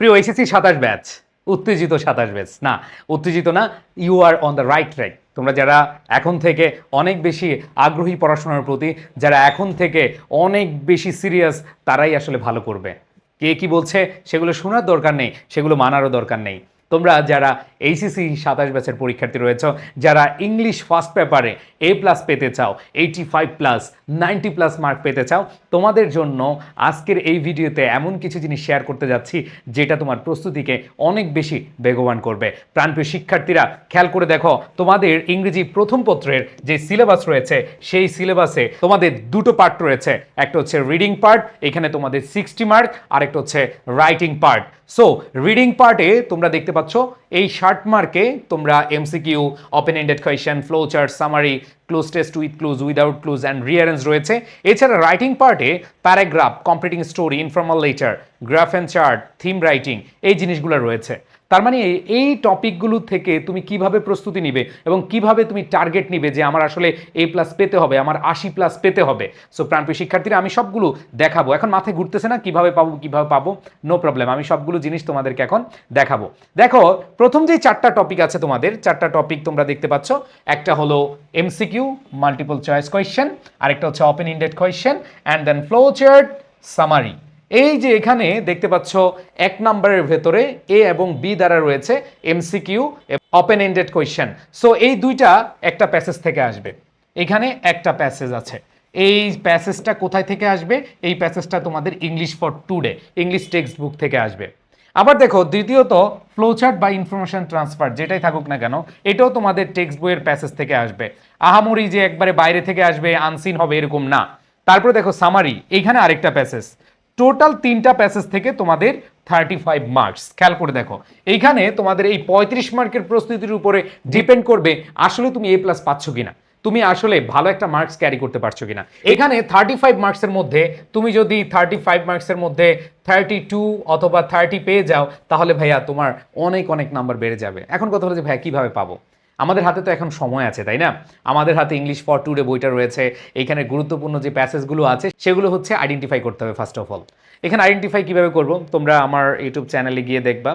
প্রিয় এসএসসি সাতাশ ব্যাচ উত্তেজিত সাতাশ ব্যাচ না, উত্তেজিত না you are on the right track তোমরা যারা এখন থেকে অনেক বেশি আগ্রহী পড়াশোনার প্রতি, যারা এখন থেকে অনেক বেশি সিরিয়াস তারাই আসলে ভালো করবে। কে কি বলছে, সেগুলো শোনার দরকার নেই, সেগুলো মানারও দরকার নেই। তোমরা যারা এইচএসসি সাতাশ ব্যাচের পরীক্ষার্থী রয়েছ, যারা ইংলিশ ফার্স্ট পেপারে এ প্লাস পেতে চাও eighty five plus ninety plus mark পেতে চাও, তোমাদের জন্য আজকের এই ভিডিওতে এমন কিছু জিনিস শেয়ার করতে যাচ্ছি, যেটা তোমার প্রস্তুতিকে অনেক বেশি বেগবান করবে। প্রাণপ্রিয় শিক্ষার্থীরা, খেয়াল করে দেখো, তোমাদের ইংরেজি প্রথম পত্রের যে সিলেবাস রয়েছে, সেই সিলেবাসে তোমাদের দুটো পার্ট রয়েছে। একটা হচ্ছে রিডিং পার্ট এখানে তোমাদের সিক্সটি মার্ক আর একটা হচ্ছে রাইটিং পার্ট সো রিডিং পার্টে তোমরা দেখতে পাচ্ছ, এই শার্ট মার্কে তোমরা MCQ open ended question flow chart summary cloze test with clues without clues and rearrange রয়েছে। এছাড়া রাইটিং পার্টে paragraph completing story informal letter graph and chart theme writing এই জিনিসগুলো রয়েছে। তার মানে এই- টপিকগুলো থেকে তুমি কীভাবে প্রস্তুতি নিবে এবং কীভাবে তুমি টার্গেট নিবে যে আমার আসলে এ প্লাস পেতে হবে, আমার আশি প্লাস পেতে হবে? সো প্রাণপ্রিয় শিক্ষার্থীরা, আমি সবগুলো দেখাবো। এখন মাথায় ঘুরতেছে না কীভাবে পাবো কীভাবে পাবো? নো প্রবলেম আমি সবগুলো জিনিস তোমাদেরকে এখন দেখাবো। দেখো, প্রথম যে চারটা টপিক আছে তোমাদের, চারটা টপিক তোমরা দেখতে পাচ্ছ। একটা হলো এমসিকিউ মাল্টিপল চয়েস কোয়েশ্চেন আরেকটা হচ্ছে open ended question and then flow chart summary এই যে এখানে দেখতে পাচ্ছ এক নম্বরের ভেতরে এ এবং বি দ্বারা রয়েছে MCQ open ended question so এই দুইটা একটা প্যাসেজ থেকে আসবে। এখানে একটা প্যাসেজ আছে। এই প্যাসেজটা কোথায় থেকে আসবে? এই প্যাসেজটা তোমাদের English for today English text book থেকে আসবে। আবার দেখো, দ্বিতীয়ত ফ্লোচার্ট বা ইনফরমেশন ট্রান্সফার যেটাই থাকুক না কেন, এটাও তোমাদের টেক্সট বইয়ের প্যাসেজ থেকে আসবে। আহামরি যে একবারে বাইরে থেকে আসবে আনসিন হবে, এরকম না। তারপরে দেখো সামারি এইখানে আরেকটা প্যাসেজ টোটাল তিনটা প্যাসেজ থেকে তোমাদের থার্টি ফাইভ মার্কস খেয়াল করে দেখো, এইখানে তোমাদের এই পঁয়ত্রিশ মার্কের প্রস্তুতির উপরে ডিপেন্ড করবে আসলে তুমি এ প্লাস পাচ্ছ কিনা। তুমি আসলে ভালো একটা মার্কস ক্যারি করতে পারছ কিনা। এখানে থার্টি ফাইভ মার্কসের মধ্যে তুমি যদি থার্টি ফাইভ মার্কসের মধ্যে থার্টি টু অথবা থার্টি পেয়ে যাও, তাহলে ভাইয়া তোমার অনেক অনেক নাম্বার বেড়ে যাবে। এখন কথা হলো যে ভাইয়া কীভাবে পাবো? আমাদের হাতে তো এখন সময় আছে, তাই না? আমাদের হাতে ইংলিশ ফর টুডে বইটা রয়েছে। এখানে গুরুত্বপূর্ণ যে প্যাসেজগুলো আছে, সেগুলো হচ্ছে আইডেন্টিফাই করতে হবে ফার্স্ট অফ অল এখানে আইডেন্টিফাই কীভাবে করব? তোমরা আমার ইউটিউব চ্যানেলে গিয়ে দেখবা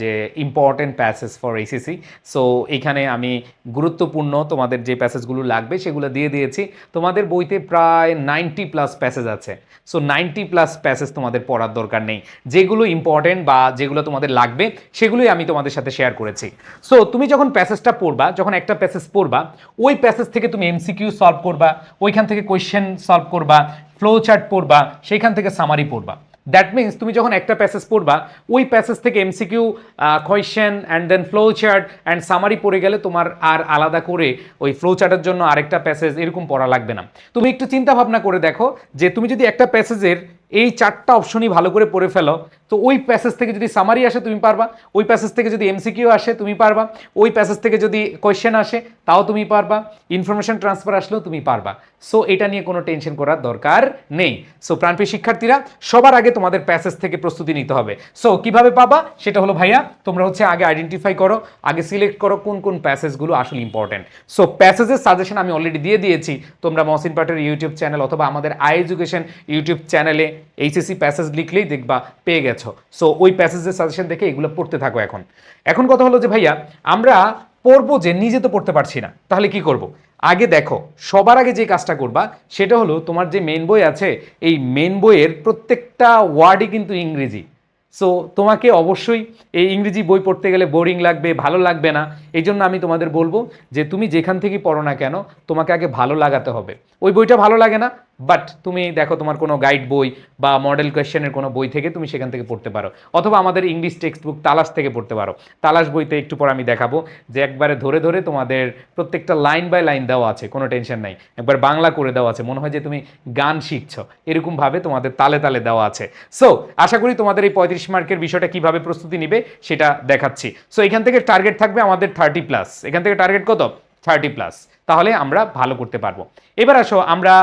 যে important passage for HSC so এখানে আমি গুরুত্বপূর্ণ তোমাদের যে প্যাসেজগুলো লাগবে, সেগুলো দিয়ে দিয়েছি। তোমাদের বইতে প্রায় নাইনটি প্লাস প্যাসেজ আছে। সো নাইনটি প্লাস প্যাসেজ তোমাদের পড়ার দরকার নেই। যেগুলো ইম্পর্টেন্ট বা যেগুলো তোমাদের লাগবে, সেগুলোই আমি তোমাদের সাথে শেয়ার করেছি। সো তুমি যখন প্যাসেজটা পড়বা, যখন একটা প্যাসেজ পড়বা, ওই প্যাসেজ থেকে তুমি এমসিকিউ সলভ করবা, ওইখান থেকে কোয়েশ্চেন সলভ করবা ফ্লো চার্ট পড়বা, সেইখান থেকে সামারি পড়বা। দ্যাট মিন্স তুমি যখন একটা প্যাসেজ পড়বা, ওই প্যাসেজ থেকে MCQ question and then flow chart and summary পড়ে গেলে তোমার আর আলাদা করে ওই ফ্লো চার্টের জন্য আরেকটা প্যাসেজ এরকম পড়া লাগবে না। তুমি একটু চিন্তা ভাবনা করে দেখো যে তুমি যদি একটা প্যাসেজের এই চারটা অপশনই ভালো করে পড়ে ফেলো। তো ওই প্যাসেজ থেকে যদি সামারি আসে, তুমি পারবা। ওই প্যাসেজ থেকে যদি এমসিকিউ আসে, তুমি পারবা। ওই প্যাসেজ থেকে যদি কোয়েশ্চেন আসে, তাও তুমি পারবা। ইনফরমেশন ট্রান্সফার আসলেও তুমি পারবা। সো এটা নিয়ে কোনো টেনশন করার দরকার নেই। সো প্রাণপ্রিয় শিক্ষার্থীরা, সবার আগে তোমাদের প্যাসেজ থেকে প্রস্তুতি নিতে হবে। সো কীভাবে পাবা? সেটা হলো, ভাইয়া, তোমরা হচ্ছে আগে আইডেন্টিফাই করো, আগে সিলেক্ট করো কোন কোন প্যাসেজগুলো আসলে ইম্পর্টেন্ট সো প্যাসেজের সাজেশন আমি অলরেডি দিয়ে দিয়েছি। তোমরা মহসিন পাটের ইউটিউব চ্যানেল অথবা আমাদের আই এডুকেশন ইউটিউব চ্যানেলে এইচএসসি প্যাসেজ লিখলেই দেখবা পেয়ে গেছো। সো ওই প্যাসেজের সাজেশন দেখে এগুলো পড়তে থাকো এখন। এখন কথা হলো যে, ভাইয়া, আমরা পড়ব যে, নিজে তো পড়তে পারছি না। তাহলে কি করব। আগে দেখো, সবার আগে যে কাজটা করবা, সেটা হলো তোমার যে মেন বই আছে, এই মেন বইয়ের প্রত্যেকটা ওয়ার্ডই কিন্তু ইংরেজি। সো তোমাকে অবশ্যই এই ইংরেজি বই পড়তে গেলে বোরিং লাগবে, ভালো লাগবে না। এই জন্য আমি তোমাদের বলব যে, তুমি যেখান থেকেই পড়ো না কেন, তোমাকে আগে ভালো লাগাতে হবে। ওই বইটা ভালো লাগে না বাট তুমি দেখো তোমার কোনো গাইড বই বা মডেল কোয়েশ্চেনের কোনো বই থেকে তুমি সেখান থেকে পড়তে পারো। অথবা আমাদের ইংলিশ টেক্সট বুক তালাশ থেকে পড়তে পারো। তালাশ বইতে একটু পর আমি দেখাবো যে একবারে ধরে ধরে তোমাদের প্রত্যেকটা লাইন বাই লাইন দেওয়া আছে, কোনো টেনশন নাই। একবার বাংলা করে দেওয়া আছে, মনে হয় যে তুমি গান শিখছো। এরকমভাবে তোমাদের তালে তালে দেওয়া আছে। সো আশা করি তোমাদের এই পঁয়ত্রিশ মার্কের বিষয়টা কীভাবে প্রস্তুতি নিবে সেটা দেখাচ্ছি। সো এখান থেকে টার্গেট থাকবে আমাদের থার্টি প্লাস এখান থেকে টার্গেট কত? থার্টি প্লাস তাহলে আমরা ভালো করতে পারব। এবার আসো, আমরা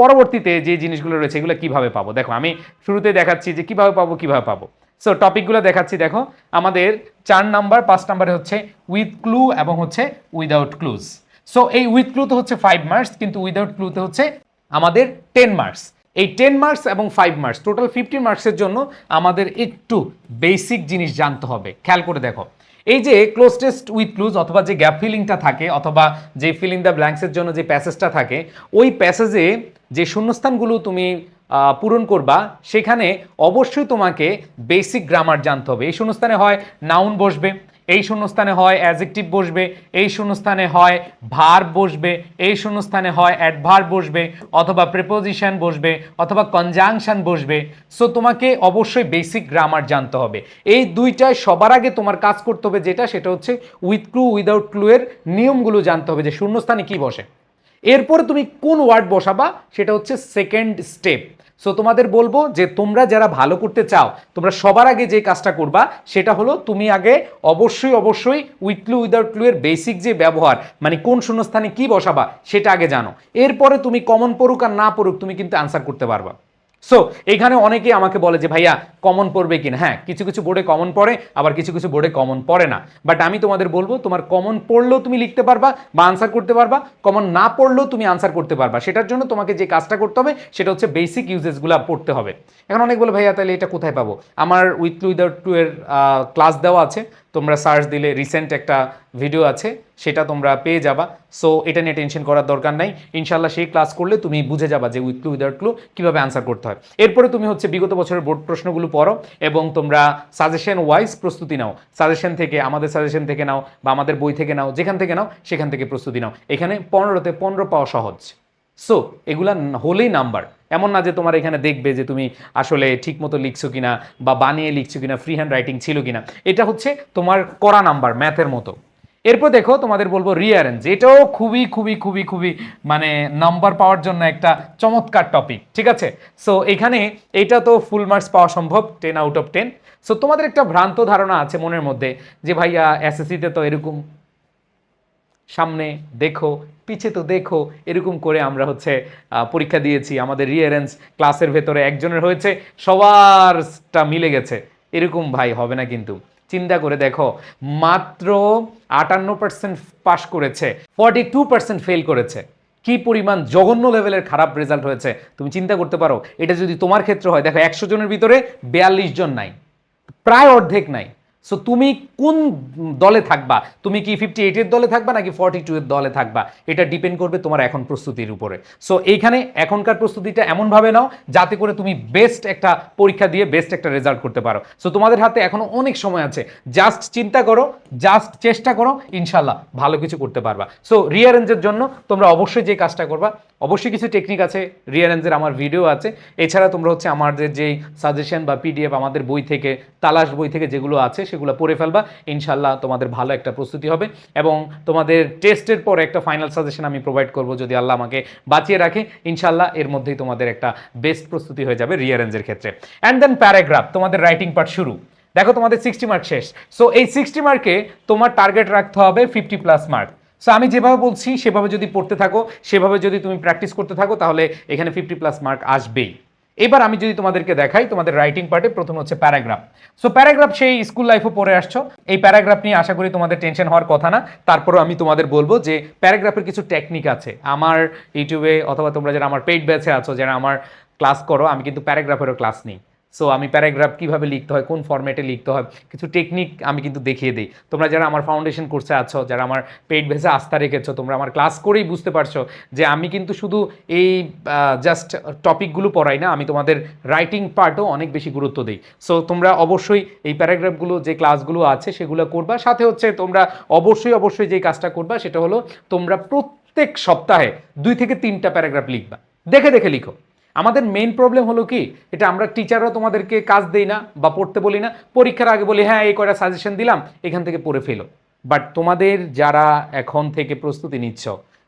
পরবর্তীতে যে জিনিসগুলো রয়েছে, এগুলো কীভাবে পাবো? দেখো, আমি শুরুতে দেখাচ্ছি যে কীভাবে পাবো কীভাবে পাবো। সো টপিকগুলো দেখাচ্ছি, দেখো। আমাদের চার নাম্বার, পাঁচ নাম্বারে হচ্ছে উইথ ক্লু এবং হচ্ছে উইদাউট ক্লুজ সো এই উইথ ক্লুতে হচ্ছে ফাইভ মার্কস কিন্তু উইদাউট ক্লুতে হচ্ছে আমাদের টেন মার্কস এই টেন মার্কস এবং ফাইভ মার্কস টোটাল ফিফটিন মার্কসের জন্য আমাদের একটু বেসিক জিনিস জানতে হবে। খেয়াল করে দেখো। এই যে ক্লোজ টেস্ট উইথ ক্লুজ অথবা যে গ্যাপ ফিলিংটা থাকে অথবা যে ফিলিং দ্য ব্ল্যাঙ্কসের জন্য যে প্যাসেজটা থাকে, ওই প্যাসেজে যে শূন্যস্থানগুলো তুমি পূরণ করবা, সেখানে অবশ্যই তোমাকে বেসিক গ্রামার জানতে হবে। এই শূন্যস্থানে হয় নাউন বসবে। এই শূন্যস্থানে হয় অ্যাজেক্টিভ বসবে, এই শূন্যস্থানে হয় ভার বসবে, এই শূন্যস্থানে হয় অ্যাডভার বসবে, অথবা প্রেপোজিশন বসবে, অথবা কনজাংশন বসবে। সো তোমাকে অবশ্যই বেসিক গ্রামার জানতে হবে। এই দুইটায় সবার আগে তোমার কাজ করতে হবে যেটা, সেটা হচ্ছে উইথ ক্লু উইদাউট ক্লু এর নিয়মগুলো জানতে হবে যে শূন্যস্থানে কি বসে। এরপরে তুমি কোন ওয়ার্ড বসাবা, সেটা হচ্ছে সেকেন্ড স্টেপ সো তোমাদের বলব যে তোমরা যারা ভালো করতে চাও, তোমরা সবার আগে যে কাজটা করবা, সেটা হলো তুমি আগে অবশ্যই অবশ্যই উইথ ক্লু উইদাউট ক্লু এর বেসিক যে ব্যবহার মানে কোন শূন্যস্থানে কি বসাবা, সেটা আগে জানো। এরপরে তুমি কমন পড়ুক আর না পড়ুক, তুমি কিন্তু আনসার করতে পারবা। সো এখানে অনেকেই আমাকে বলে যে, ভাইয়া কমন পড়বে কিনা? হ্যাঁ কিছু কিছু বোর্ডে কমন পড়ে, আবার কিছু কিছু বোর্ডে কমন পড়ে না। বাট আমি তোমাদের বলব, তোমার কমন পড়লেও তুমি লিখতে পারবা বা আনসার করতে পারবা কমন না পড়লেও তুমি আনসার করতে পারবা। সেটার জন্য তোমাকে যে কাজটা করতে হবে, সেটা হচ্ছে বেসিক ইউজেসগুলো পড়তে হবে। এখন অনেক বলে, ভাইয়া, তাহলে এটা কোথায় পাবো? আমার উইথ উইদাউট টু এর ক্লাস দেওয়া আছে। তোমরা সার্চ দিলে রিসেন্ট একটা ভিডিও আছে, সেটা তোমরা পেয়ে যাবা। সো এটা নিয়ে টেনশন করার দরকার নাই। ইনশাল্লাহ সেই ক্লাস করলে তুমি বুঝে যাবা যে উইথ ক্লু উইদাউট ক্লু কীভাবে আনসার করতে হয়। এরপরে তুমি হচ্ছে বিগত বছরের বোর্ড প্রশ্নগুলো পড়ো এবং তোমরা সাজেশন ওয়াইজ প্রস্তুতি নাও। সাজেশন থেকে, আমাদের সাজেশন থেকে নাও বা আমাদের বই থেকে নাও, যেখান থেকে নাও, সেখান থেকে প্রস্তুতি নাও। এখানে পনেরোতে পনেরো পাওয়া সহজ। সো এগুলা হলেই নাম্বার এমন না যে তোমার এখানে দেখবে যে তুমি আসলে ঠিক মতো লিখছো কিনা বা বানিয়ে লিখছো কিনা ফ্রি হ্যান্ড রাইটিং ছিল কিনা। এটা হচ্ছে তোমার করা নাম্বার ম্যাথের মতো। এরপর দেখো, তোমাদের বলব রিয়ারেঞ্জ এটাও খুবই খুবই খুবই খুবই মানে নাম্বার পাওয়ার জন্য একটা চমৎকার টপিক ঠিক আছে? সো এখানে এটা তো ফুল মার্কস পাওয়া সম্ভব ten out of ten so তোমাদের একটা ভ্রান্ত ধারণা আছে মনের মধ্যে যে ভাইয়া এসএসসিতে তো এরকম সামনে দেখো, পিছে তো দেখো, এরকম করে আমরা হচ্ছে পরীক্ষা দিয়েছি। আমাদের রিয়ারেন্স ক্লাসের ভেতরে একজনের হয়েছে সবারটা মিলে গেছে। এরকম ভাই হবে না কিন্তু। চিন্তা করে দেখো, মাত্র আটান্ন পার্সেন্ট পাশ করেছে ফর্টি টু পার্সেন্ট ফেল করেছে। কি পরিমাণ জঘন্য লেভেলের খারাপ রেজাল্ট হয়েছে, তুমি চিন্তা করতে পারো। এটা যদি তোমার ক্ষেত্রে হয়, দেখো একশো জনের ভিতরে বিয়াল্লিশ জন নাই। প্রায় অর্ধেক নাই। সো তুমি কোন দলে থাকবা? তুমি কি ফিফটি এইটের দলে থাকবা নাকি ফর্টি টু এর দলে থাকবা? এটা ডিপেন্ড করবে তোমার এখন প্রস্তুতির উপরে। সো এইখানে এখনকার প্রস্তুতিটা এমনভাবে নাও, যাতে করে তুমি বেস্ট একটা পরীক্ষা দিয়ে বেস্ট একটা রেজাল্ট করতে পারো। সো তোমাদের হাতে এখনও অনেক সময় আছে। জাস্ট চিন্তা করো জাস্ট চেষ্টা করো ইনশাল্লাহ ভালো কিছু করতে পারবা। সো রিয়ারেঞ্জের জন্য তোমরা অবশ্যই যে কাজটা করবা অবশ্যই কিছু টেকনিক আছে রিয়ারেঞ্জের আমার ভিডিও আছে। এছাড়া তোমরা হচ্ছে আমাদের যেই সাজেশন বা পিডিএফ আমাদের বই থেকে, তালাশ বই থেকে যেগুলো আছে, সেগুলো পড়ে ফেলবা। ইনশাল্লাহ তোমাদের ভালো একটা প্রস্তুতি হবে এবং তোমাদের টেস্টের পর একটা ফাইনাল সাজেশন আমি প্রোভাইড করব যদি আল্লাহ আমাকে বাঁচিয়ে রাখে। ইনশাল্লাহ এর মধ্যেই তোমাদের একটা বেস্ট প্রস্তুতি হয়ে যাবে রিয়ারেঞ্জের ক্ষেত্রে। অ্যান্ড দেন প্যারাগ্রাফ তোমাদের রাইটিং পার্ট শুরু। দেখো তোমাদের সিক্সটি মার্ক শেষ। সো এই সিক্সটি মার্কে তোমার টার্গেট রাখতে হবে ফিফটি প্লাস মার্ক সো আমি যেভাবে বলছি, সেভাবে যদি পড়তে থাকো, সেভাবে যদি তুমি প্র্যাকটিস করতে থাকো, তাহলে এখানে ফিফটি প্লাস মার্ক আসবেই। এবার আমি যদি তোমাদেরকে দেখাই, তোমাদের রাইটিং পার্টে প্রথম হচ্ছে প্যারাগ্রাফ সো প্যারাগ্রাফ সেই স্কুল লাইফও পড়ে আসছো। এই প্যারাগ্রাফ নিয়ে আশা করি তোমাদের টেনশন হওয়ার কথা না। তারপরও আমি তোমাদের বলব যে প্যারাগ্রাফের কিছু টেকনিক আছে। আমার ইউটিউবে অথবা তোমরা যারা আমার পেইড ব্যাচে আছো, যারা আমার ক্লাস করো, আমি কিন্তু প্যারাগ্রাফেরও ক্লাস নিই। সো আমি প্যারাগ্রাফ কীভাবে লিখতে হয়, কোন ফরম্যাটে লিখতে হয়, কিছু টেকনিক আমি কিন্তু দেখিয়ে দিই। তোমরা যারা আমার ফাউন্ডেশন কোর্সে আছো, যারা আমার পেট ভেসে আস্থা রেখেছো, তোমরা আমার ক্লাস করেই বুঝতে পারছ যে আমি কিন্তু শুধু এই জাস্ট টপিকগুলো পড়াই না, আমি তোমাদের রাইটিং পার্টও অনেক বেশি গুরুত্ব দিই। সো তোমরা অবশ্যই এই প্যারাগ্রাফগুলো যে ক্লাসগুলো আছে, সেগুলো করবা। সাথে হচ্ছে তোমরা অবশ্যই অবশ্যই যে কাজটা করবা, সেটা হলো তোমরা প্রত্যেক সপ্তাহে দুই থেকে তিনটা প্যারাগ্রাফ লিখবা। দেখে দেখে লিখো। আমাদের মেইন প্রবলেম হলো কি? এটা আমরা টিচাররা তোমাদেরকে কাজ দেই না বা পড়তে বলি না। পরীক্ষার আগে বলি হ্যাঁ এই কয়টা সাজেশন দিলাম, এখান থেকে পড়ে ফেলো। বাট তোমাদের যারা এখন থেকে প্রস্তুতি নিচ্ছ,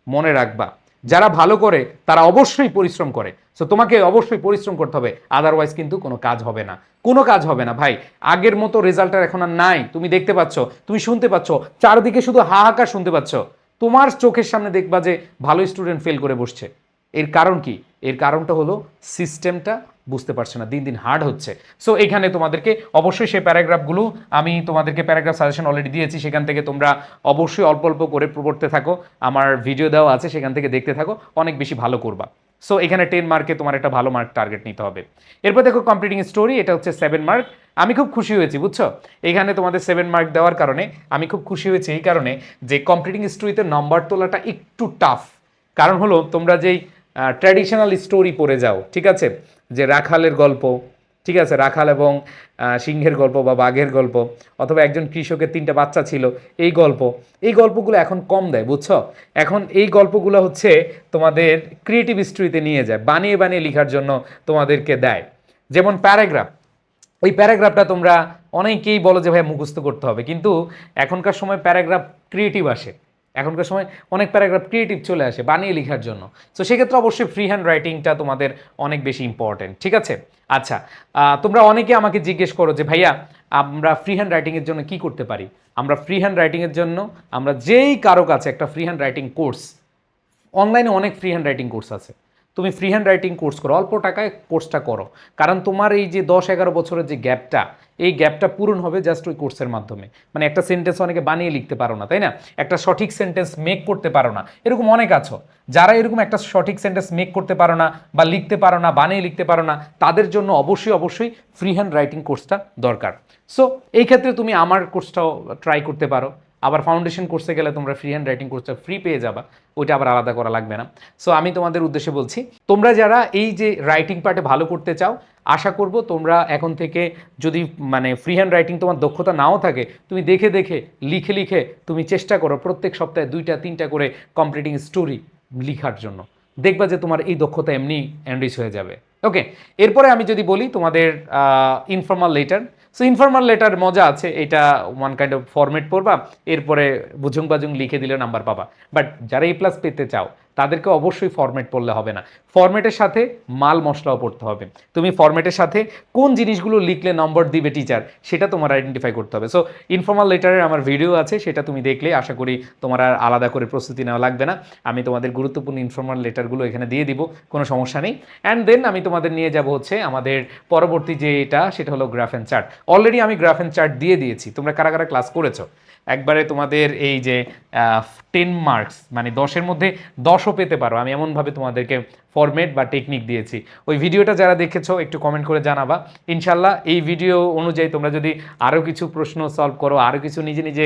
মনে রাখবা, যারা ভালো করে, তারা অবশ্যই পরিশ্রম করে। সো তোমাকে অবশ্যই পরিশ্রম করতে হবে আদারওয়াইজ কিন্তু কোনো কাজ হবে না। কোনো কাজ হবে না, ভাই। আগের মতো রেজাল্টের এখন আর নাই। তুমি দেখতে পাচ্ছ, তুমি শুনতে পাচ্ছ, চারদিকে শুধু হাহাকার শুনতে পাচ্ছ। তোমার চোখের সামনে দেখবা যে ভালো স্টুডেন্ট ফেল করে বসছে। এর কারণ কি? এর কারণটা হলো সিস্টেমটা বুঝতে পারছে না, দিন দিন হার্ড হচ্ছে। সো এখানে তোমাদেরকে অবশ্যই সেই প্যারাগ্রাফগুলো আমি তোমাদেরকে প্যারাগ্রাফ সাজেশন অলরেডি দিয়েছি, সেখান থেকে তোমরা অবশ্যই অল্প অল্প করে পড়তে থাকো, আমার ভিডিও দেওয়া আছে, সেখান থেকে দেখতে থাকো, অনেক বেশি ভালো করবা। সো এখানে টেন মার্কে তোমার একটা ভালো মার্ক টার্গেট নিতে হবে। এরপর দেখো কমপ্লিটিং স্টোরি এটা হচ্ছে সেভেন মার্ক আমি খুব খুশি হয়েছি, বুঝছ? এখানে তোমাদের সেভেন মার্ক দেওয়ার কারণে আমি খুব খুশি হয়েছি, এই কারণে যে কমপ্লিটিং স্টোরিতে নম্বর তোলাটা একটু টাফ কারণ হলো, তোমরা যেই ট্র্যাডিশনাল স্টোরি পড়ে যাও, ঠিক আছে? যে রাখালের গল্প, ঠিক আছে? রাখাল এবং সিংহের গল্প বা বাঘের গল্প, অথবা একজন কৃষকের তিনটা বাচ্চা ছিল, এই গল্প, এই গল্পগুলো এখন কম দেয়, বুঝছ? এখন এই গল্পগুলো হচ্ছে তোমাদের ক্রিয়েটিভ স্টোরিতে নিয়ে যায়, বানিয়ে বানিয়ে লেখার জন্য তোমাদেরকে দেয়। যেমন প্যারাগ্রাফ ওই প্যারাগ্রাফটা তোমরা অনেকেই বলো যে ভাই মুখস্থ করতে হবে। কিন্তু এখনকার সময় প্যারাগ্রাফ ক্রিয়েটিভ আসে। এখনকার সময় অনেক প্যারাগ্রাফ ক্রিয়েটিভ চলে আসে বানিয়ে লেখার জন্য। তো সেক্ষেত্রে অবশ্যই ফ্রি হ্যান্ড রাইটিংটা তোমাদের অনেক বেশি ইম্পর্টেন্ট ঠিক আছে? আচ্ছা তোমরা অনেকে আমাকে জিজ্ঞেস করো যে, ভাইয়া, আমরা ফ্রি হ্যান্ড রাইটিংয়ের জন্য কি করতে পারি? আমরা ফ্রি হ্যান্ড রাইটিংয়ের জন্য, আমরা যেই কারও কাছে একটা ফ্রি হ্যান্ড রাইটিং কোর্স অনলাইনে অনেক ফ্রি হ্যান্ড রাইটিং কোর্স আছে। তুমি ফ্রি হ্যান্ড রাইটিং কোর্স করো, অল্প টাকায় কোর্সটা করো। কারণ তোমার এই যে দশ এগারো বছরের যে গ্যাপটা এই গ্যাপটা পূরণ হবে জাস্ট ওই কোর্সের মাধ্যমে। মানে একটা সেন্টেন্স অনেকে বানিয়ে লিখতে পারো না, তাই না? একটা সঠিক সেন্টেন্স মেক করতে পারো না। এরকম অনেক আছো। যারা এরকম একটা সঠিক সেন্টেন্স মেক করতে পারো না বা লিখতে পারো না, বানিয়ে লিখতে পারো না, তাদের জন্য অবশ্যই অবশ্যই ফ্রি হ্যান্ড রাইটিং কোর্সটা দরকার। সো এই ক্ষেত্রে তুমি আমার কোর্সটাও ট্রাই করতে পারো। আবার ফাউন্ডেশন কোর্সে গেলে তোমরা ফ্রি হ্যান্ড রাইটিং কোর্সটা ফ্রি পেয়ে যাবা, ওইটা আবার আলাদা করা লাগবে না। সো আমি তোমাদের উদ্দেশ্যে বলছি, তোমরা যারা এই যে রাইটিং পার্টে ভালো করতে চাও, আশা করব তোমরা এখন থেকে যদি মানে ফ্রি হ্যান্ড রাইটিং তোমার দক্ষতা নাও থাকে, তুমি দেখে দেখে, লিখে লিখে তুমি চেষ্টা করো প্রত্যেক সপ্তাহে দুইটা, তিনটা করে কমপ্লিটিং স্টোরি লিখার জন্য। দেখবা যে তোমার এই দক্ষতা এমনি এনরিচ হয়ে যাবে। ওকে এরপরে আমি যদি বলি তোমাদের informal letter so informal letter মজা আছে, এটা ওয়ান কাইন্ড অফ ফরম্যাট পড়বা, এরপরে বুঝুং বাজুং লিখে দিলে নাম্বার পাবা। বাট যারা এ প্লাস পেতে চাও তাদেরকে অবশ্যই ফরম্যাট পড়লে হবে না। ফরম্যাটের সাথে মাল মশলাও পড়তে হবে। তুমি ফরম্যাটের সাথে কোন জিনিসগুলো লিখলে নম্বর দিবে টিচার সেটা তোমার আইডেন্টিফাই করতে হবে। সো ইনফর্মাল লেটারের আমার ভিডিও আছে, সেটা তুমি দেখলে। আশা করি তোমার আর আলাদা করে প্রস্তুতি নেওয়া লাগবে না। আমি তোমাদের গুরুত্বপূর্ণ ইনফর্মাল লেটারগুলো এখানে দিয়ে দিব, কোনো সমস্যা নেই। অ্যান্ড দেন আমি তোমাদের নিয়ে যাব হচ্ছে আমাদের পরবর্তী যে এটা সেটা হলো গ্রাফ অ্যান্ড চার্ট অলরেডি আমি গ্রাফ অ্যান্ড চার্ট দিয়ে দিয়েছি। তোমরা কারা কারা ক্লাস করেছ? একবারে তোমাদের এই যে টেন মার্কস মানে দশের মধ্যে দশও পেতে পারো। আমি এমনভাবে তোমাদেরকে ফরম্যাট বা টেকনিক দিয়েছি। ওই ভিডিওটা যারা দেখেছ, একটু কমেন্ট করে জানাবা। ইনশাল্লাহ এই ভিডিও অনুযায়ী তোমরা যদি আরও কিছু প্রশ্ন সলভ করো আরও কিছু নিজে নিজে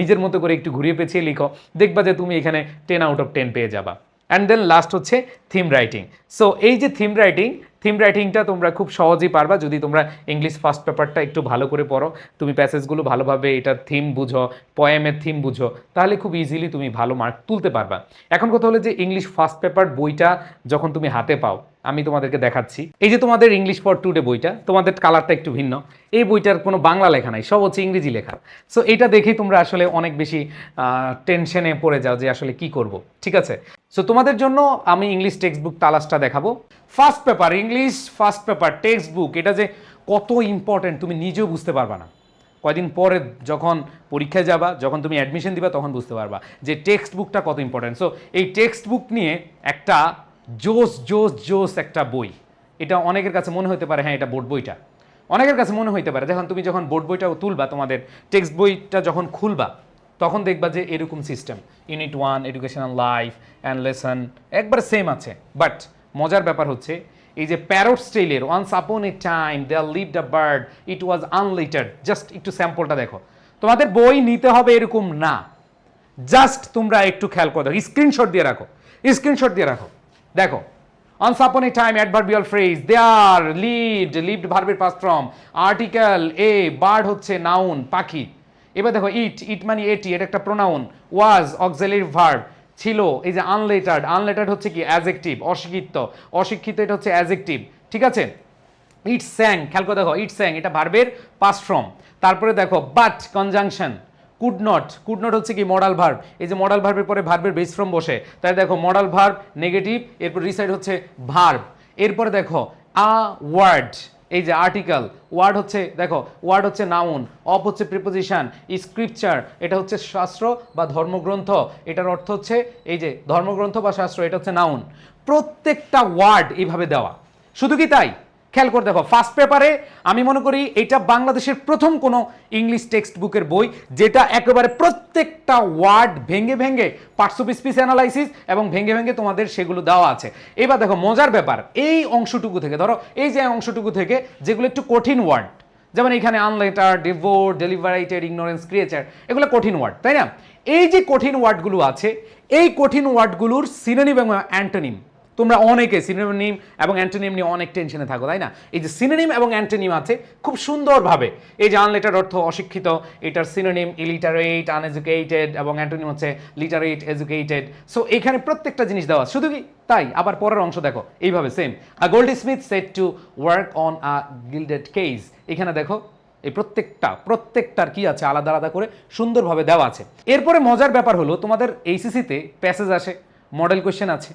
নিজের মতো করে একটু ঘুরিয়ে পেঁচিয়ে লিখো, দেখবা যে তুমি এখানে টেন আউট অফ টেন পেয়ে যাবা। অ্যান্ড দেন লাস্ট হচ্ছে থিম রাইটিং সো এই যে থিম রাইটিং থিম রাইটিংটা তোমরা খুব সহজেই পারবা যদি তোমরা ইংলিশ ফার্স্ট পেপারটা একটু ভালো করে পড়ো। তুমি প্যাসেজগুলো ভালোভাবে এটার থিম বুঝো পয়েমের থিম বুঝো, তাহলে খুব ইজিলি তুমি ভালো মার্ক তুলতে পারবা। এখন কথা হলো যে ইংলিশ ফার্স্ট পেপার বইটা যখন তুমি হাতে পাও আমি তোমাদেরকে দেখাচ্ছি। এই যে তোমাদের ইংলিশ ফর টুডে বইটা, তোমাদের কালারটা একটু ভিন্ন। এই বইটার কোনো বাংলা লেখা নাই, সব হচ্ছে ইংরেজি লেখা। সো এটা দেখেই তোমরা আসলে অনেক বেশি টেনশনে পড়ে যাও যে আসলে কি করব, ঠিক আছে? সো তোমাদের জন্য আমি ইংলিশ টেক্সট বুক তালাশটা দেখাবো। First paper English first paper text book এটা যে কত ইম্পর্টেন্ট তুমি নিজেও বুঝতে পারবা না। কয়দিন পরে যখন পরীক্ষায় যাবা, যখন তুমি অ্যাডমিশন দিবা, তখন বুঝতে পারবা যে টেক্সট বুকটা কত ইম্পর্টেন্ট সো এই টেক্সট বুক নিয়ে একটা জোস জোস জোস একটা বই। এটা অনেকের কাছে মনে হতে পারে হ্যাঁ এটা বোর্ড বইটা। অনেকের কাছে মনে হতে পারে, যখন তুমি যখন বোর্ড বইটা তুলবা, তোমাদের টেক্সট বইটা যখন খুলবা, তখন দেখবা যে এরকম system. Unit one educational life and lesson একবার সেম আছে। বাট মজার ব্যাপার হচ্ছে, এই যে প্যারোট স্টাইলের once upon a time there lived a bird it was unlettered just একটু স্যাম্পলটা দেখো। তোমাদের বই নিতে হবে এরকম না। জাস্ট তোমরা একটু খেয়াল করে দেখো। স্ক্রিনশট দিয়ে রাখো। স্ক্রিনশট দিয়ে রাখো। দেখো upon a time, adverbial phrase, they are, lived, lived ভার্বের form, article, a, bird হচ্ছে নাউন পাখি। এবার দেখো ইট ইট মানে এটি এটা একটা প্রোনাউন ওয়াজ অক্সিলারি ভার্ব ছিল এই যে আনলেটার্ড আনলেটার্ড হচ্ছে কি অ্যাজেক্টিভ অশিক্ষিত অশিক্ষিত এটা হচ্ছে অ্যাজেক্টিভ ঠিক আছে ইট স্যাং খেয়াল করে দেখো ইট স্যাং এটা ভার্বের পাস্ট ফর্ম তারপরে দেখো but conjunction could not could not হচ্ছে কি মডাল ভার্ব এই যে মডাল ভার্বের পরে ভার্বের বেস ফর্ম বসে। তাই দেখো মডাল ভার্ব নেগেটিভ এরপর রিসাইড হচ্ছে ভার্ব এরপরে দেখো আ ওয়ার্ড এই যে আর্টিকেল ওয়ার্ড হচ্ছে, দেখো ওয়ার্ড হচ্ছে নাউন অপ হচ্ছে প্রিপোজিশন স্ক্রিপচার এটা হচ্ছে শাস্ত্র বা ধর্মগ্রন্থ, এটার অর্থ হচ্ছে, এই যে ধর্মগ্রন্থ বা শাস্ত্র, এটা হচ্ছে নাউন প্রত্যেকটা ওয়ার্ড এইভাবে দেওয়া। শুধু কি তাই? খেয়াল করে দেখো ফার্স্ট পেপারে আমি মনে করি এটা বাংলাদেশের প্রথম কোনো ইংলিশ টেক্সট বুকের বই, যেটা একেবারে প্রত্যেকটা ওয়ার্ড ভেঙে ভেঙে পার্টস অফ স্পিচ অ্যানালাইসিস এবং ভেঙে ভেঙে তোমাদের সেগুলো দেওয়া আছে। এবার দেখো, মজার ব্যাপার, এই অংশটুকু থেকে, ধরো, এই যে অংশটুকু থেকে যেগুলো একটু কঠিন ওয়ার্ড যেমন এখানে আনলেটার ডিভোর ডেলিভারেটেড ইগনোরেন্স ক্রিয়েচার এগুলো কঠিন ওয়ার্ড তাই না? এই যে কঠিন ওয়ার্ডগুলো আছে, এই কঠিন ওয়ার্ডগুলোর সিনোনিম এবং অ্যান্টোনিম তোমরা অনেকে সিনোনিম এবং অ্যান্টোনিম নিয়ে অনেক টেনশনে থাকো, তাই না? এই যে সিনোনিম এবং অ্যান্টোনিম আছে, খুব সুন্দরভাবে। এই যে আনলেটার অর্থ অশিক্ষিত, এটার সিনোনিম ইলিটারেট আনএজুকেটেড এবং অ্যান্টোনিম হচ্ছে লিটারেট এজুকেটেড সো এখানে প্রত্যেকটা জিনিস দেওয়া। শুধু কি? তাই, আবার পরের অংশ দেখো, এইভাবে same a goldsmith set to work on a gilded case এখানে দেখো, এই প্রত্যেকটা, প্রত্যেকটার কি আছে? আলাদা আলাদা করে সুন্দরভাবে দেওয়া আছে। এরপরে মজার ব্যাপার হলো, তোমাদের এইসিসিতে প্যাসেজ আসে মডেল কোশ্চেন আছে।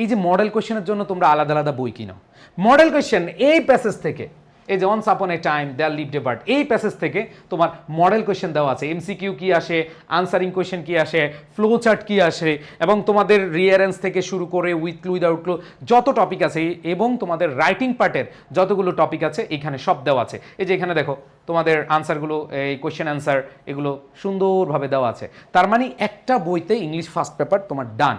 এই যে মডেল কোশ্চেনের জন্য তোমরা আলাদা আলাদা বই কিনো। মডেল কোশ্চেন এই প্যাসেজ থেকে, এই যে once upon a time there lived bird এই প্যাসেজ থেকে তোমার মডেল কোশ্চেন দেওয়া আছে। এমসিকিউ কি আসে আনসারিং কোশ্চেন কি আসে ফ্লো চার্ট কি আসে, এবং তোমাদের রিয়ারেন্স থেকে শুরু করে উইথ ক্লু উইদাউট ক্লু যত টপিক আছে, এবং তোমাদের রাইটিং পার্টের যতগুলো টপিক আছে, এখানে সব দেওয়া আছে। এই যে এখানে দেখো, তোমাদের আনসারগুলো এই কোশ্চেন অ্যান্সার এগুলো সুন্দরভাবে দেওয়া আছে। তার মানে একটা বইতে ইংলিশ ফার্স্ট পেপার তোমার ডান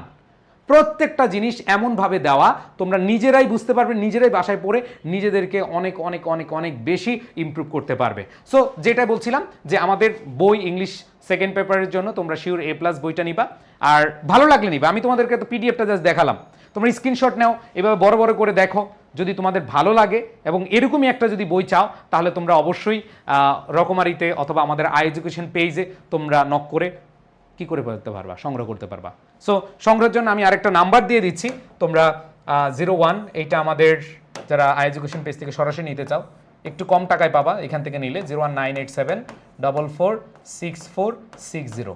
প্রত্যেকটা জিনিস এমনভাবে দেওয়া, তোমরা নিজেরাই বুঝতে পারবে, নিজেরাই বাসায় পড়ে নিজেদেরকে অনেক অনেক অনেক অনেক বেশি ইমপ্রুভ করতে পারবে। সো যেটা বলছিলাম যে আমাদের বই ইংলিশ সেকেন্ড পেপারের জন্য তোমরা শিওর এ প্লাস বইটা নিবা। আর ভালো লাগলে নিবা। আমি তোমাদেরকে তো পিডিএফটা জাস্ট দেখালাম। তোমরা স্ক্রিনশট নাও, এভাবে বড় বড় করে দেখো। যদি তোমাদের ভালো লাগে এবং এরকমই একটা যদি বই চাও, তাহলে তোমরা অবশ্যই রকমারিতে অথবা আমাদের আই এডুকেশন পেজে তোমরা নক করে কি করে করতে পারবা? সংগ্রহ করতে পারবা। সো সংগ্রহের জন্য আমি আরেকটা নাম্বার দিয়ে দিচ্ছি। তোমরা জিরো ওয়ান এইটা আমাদের যারা আই এডুকেশন পেজ থেকে সরাসরি নিতে চাও, একটু কম টাকায় পাবা এখান থেকে নিলে zero one nine eight seven double four six four six zero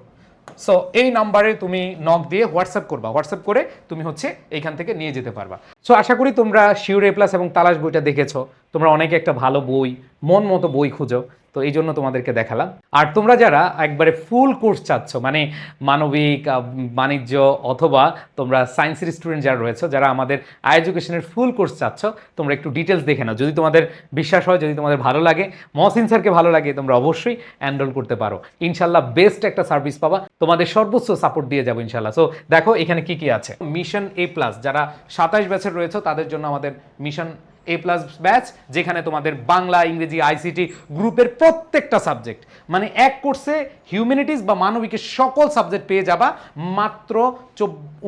so এই নাম্বারে তুমি নক দিয়ে হোয়াটসঅ্যাপ করবা। হোয়াটসঅ্যাপ করে তুমি হচ্ছে এইখান থেকে নিয়ে যেতে পারবা। সো আশা করি তোমরা শিওর এ প্লাস এবং তালাশ বইটা দেখেছ। তোমরা অনেকে একটা ভালো বই, মন মতো বই খুঁজো। তো এই জন্য তোমাদেরকে দেখালাম। আর তোমরা যারা একবারে ফুল কোর্স চাচ্ছ মানে মানবিক বাণিজ্য অথবা তোমরা সায়েন্সের স্টুডেন্ট যারা রয়েছে, যারা আমাদের আই এডুকেশনের ফুল কোর্স চাচ্ছ, তোমরা একটু ডিটেলস দেখে নাও। যদি তোমাদের বিশ্বাস হয়, যদি তোমাদের ভালো লাগে, মহসিন স্যারকে ভালো লাগে, তোমরা অবশ্যই এনরোল করতে পারো। ইনশাল্লাহ বেস্ট একটা সার্ভিস পাবা। তোমাদের সর্বোচ্চ সাপোর্ট দিয়ে যাব ইনশাল্লাহ সো দেখো এখানে কি কি আছে। মিশন এ প্লাস যারা সাতাশ ব্যাচের রয়েছে, তাদের জন্য আমাদের মিশন এ প্লাস ব্যাচ যেখানে তোমাদের বাংলা, ইংরেজি আইসিটি গ্রুপের প্রত্যেকটা সাবজেক্ট মানে এক কোর্সে হিউম্যানিটিস বা মানবিকের সকল সাবজেক্ট পেয়ে যাবা মাত্র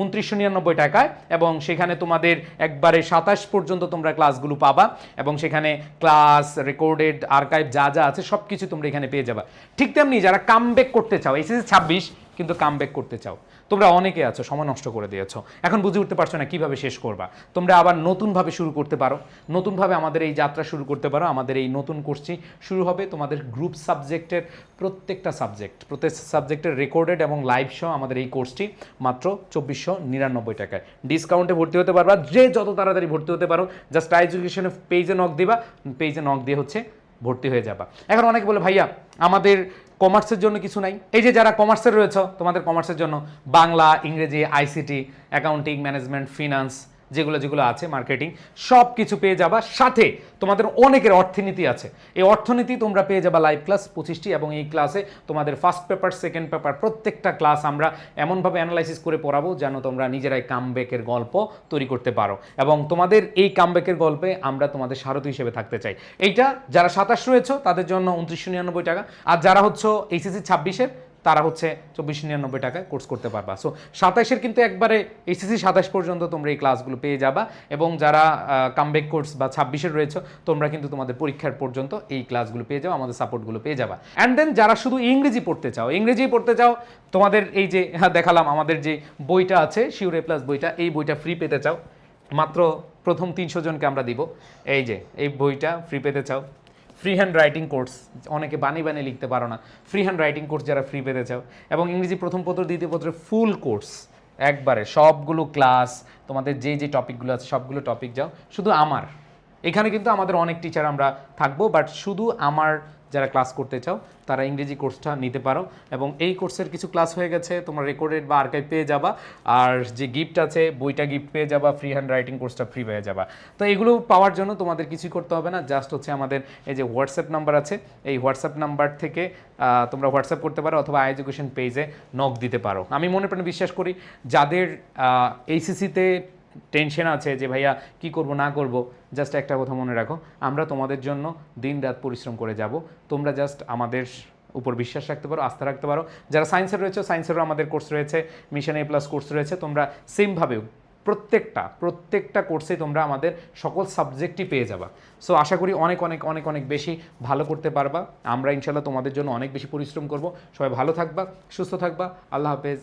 উনত্রিশশো নিরানব্বই টাকায় এবং সেখানে তোমাদের একবারে সাতাশ পর্যন্ত তোমরা ক্লাসগুলো পাবা এবং সেখানে ক্লাস রেকর্ডেড আর্কাইভ যা যা আছে সব কিছু তোমরা এখানে পেয়ে যাবা। ঠিক তেমনি যারা কামব্যাক করতে চাও এসএসসি ছাব্বিশ কিন্তু কামব্যাক করতে চাও। তোমরা অনেকে আছো, সময় নষ্ট করে দিয়েছ। এখন বুঝে উঠতে পারছ না কীভাবে শেষ করবা। তোমরা আবার নতুনভাবে শুরু করতে পারো। নতুনভাবে আমাদের এই যাত্রা শুরু করতে পারো। আমাদের এই নতুন কোর্সটি শুরু হবে তোমাদের গ্রুপ সাবজেক্টের প্রত্যেকটা সাবজেক্ট প্রত্যেক সাবজেক্টের রেকর্ডেড এবং লাইভ শো আমাদের এই কোর্সটি মাত্র চব্বিশশো নিরানব্বই টাকায়। ডিসকাউন্টে ভর্তি হতে পারবা। যে যত তাড়াতাড়ি ভর্তি হতে পারো জাস্ট এডুকেশনের পেজে নক দিবা। পেজে নক দিয়ে হচ্ছে ভর্তি হয়ে যাবা। এখন অনেকে বলে, ভাইয়া, আমাদের কমার্সের জন্য কিছু নাই। এই যে যারা কমার্সের রয়েছে, তোমাদের কমার্সের জন্য বাংলা, ইংরেজি আইসিটি অ্যাকাউন্টিং ম্যানেজমেন্ট ফিনান্স যেগুলো যেগুলো আছে মার্কেটিং সব কিছু পেয়ে যাবা। সাথে তোমাদের অনেকের অর্থনীতি আছে। এই অর্থনীতি তোমরা পেয়ে যাবা লাইভ ক্লাস পঁচিশটি এবং এই ক্লাসে তোমাদের ফার্স্ট পেপার সেকেন্ড পেপার প্রত্যেকটা ক্লাস আমরা এমনভাবে অ্যানালাইসিস করে পড়াবো যেন তোমরা নিজেরাই কামব্যাকের গল্প তৈরি করতে পারো। এবং তোমাদের এই কামব্যাকের গল্পে আমরা তোমাদের সারথী হিসেবে থাকতে চাই। এইটা যারা সাতাশ রয়েছে, তাদের জন্য উনত্রিশশো নিরানব্বই টাকা। আর যারা হচ্ছে এইচএসসি ছাব্বিশের তারা হচ্ছে চব্বিশ নিরানব্বই টাকায় কোর্স করতে পারবা। সো সাতাশের কিন্তু একবারে এসএসসি সাতাশ পর্যন্ত তোমরা এই ক্লাসগুলো পেয়ে যাবা এবং যারা কামব্যাক কোর্স বা ছাব্বিশের রয়েছে, তোমরা কিন্তু তোমাদের পরীক্ষার পর্যন্ত এই ক্লাসগুলো পেয়ে যাও, আমাদের সাপোর্টগুলো পেয়ে যাবা। অ্যান্ড দেন যারা শুধু ইংরেজি পড়তে চাও, ইংরেজি পড়তে চাও, তোমাদের এই যে হ্যাঁ দেখালাম আমাদের যে বইটা আছে শিউরে প্লাস বইটা, এই বইটা ফ্রি পেতে চাও। মাত্র প্রথম তিনশো জনকে আমরা দিব। এই যে, এই বইটা ফ্রি পেতে চাও। ফ্রি হ্যান্ড রাইটিং কোর্স অনেকে বানিয়ে বানিয়ে লিখতে পারো না। ফ্রি হ্যান্ড রাইটিং কোর্স যারা ফ্রি পেতে চাও, এবং ইংরেজি প্রথম পত্র, দ্বিতীয় পত্রের ফুল কোর্স একবারে সবগুলো ক্লাস তোমাদের যে যে টপিকগুলো আছে, সবগুলো টপিক যাও, শুধু আমার। এখানে কিন্তু আমাদের অনেক টিচার আমরা থাকব বাট শুধু আমার যারা ক্লাস করতে চাও, তারা ইংরেজি কোর্সটা নিতে পারো। এবং এই কোর্সের কিছু ক্লাস হয়ে গেছে, তোমরা রেকর্ডেড বা আর্কাইভ পেয়ে যাবা। আর যে গিফট আছে, বইটা গিফট পেয়ে যাবা ফ্রি হ্যান্ড রাইটিং কোর্সটা ফ্রি পেয়ে যাবা। তো এগুলো পাওয়ার জন্য তোমাদের কিছুই করতে হবে না জাস্ট হচ্ছে আমাদের এই যে হোয়াটসঅ্যাপ নাম্বার আছে, এই হোয়াটসঅ্যাপ নাম্বার থেকে তোমরা হোয়াটসঅ্যাপ করতে পারো অথবা আই এডুকেশন পেজে নক দিতে পারো। আমি মনে প্রাণে বিশ্বাস করি, যাদের এইসিসিতে টেনশন আছে যে, ভাইয়া, কি করব, না করব? জাস্ট একটা কথা মনে রাখো, আমরা তোমাদের জন্য দিন রাত পরিশ্রম করে যাব। তোমরা জাস্ট আমাদের উপর বিশ্বাস রাখতে পারো, আস্থা রাখতে পারো। যারা সায়েন্সের রয়েছে সায়েন্সেরও আমাদের কোর্স রয়েছে মিশন এ প্লাস কোর্স রয়েছে, তোমরা সেমভাবেও প্রত্যেকটা প্রত্যেকটা কোর্সে তোমরা আমাদের সকল সাবজেক্টই পেয়ে যাবা। সো আশা করি অনেক অনেক অনেক অনেক বেশি ভালো করতে পারবা। আমরা ইনশাল্লাহ তোমাদের জন্য অনেক বেশি পরিশ্রম করব। সবাই ভালো থাকবা, সুস্থ থাকবা। আল্লাহ হাফেজ।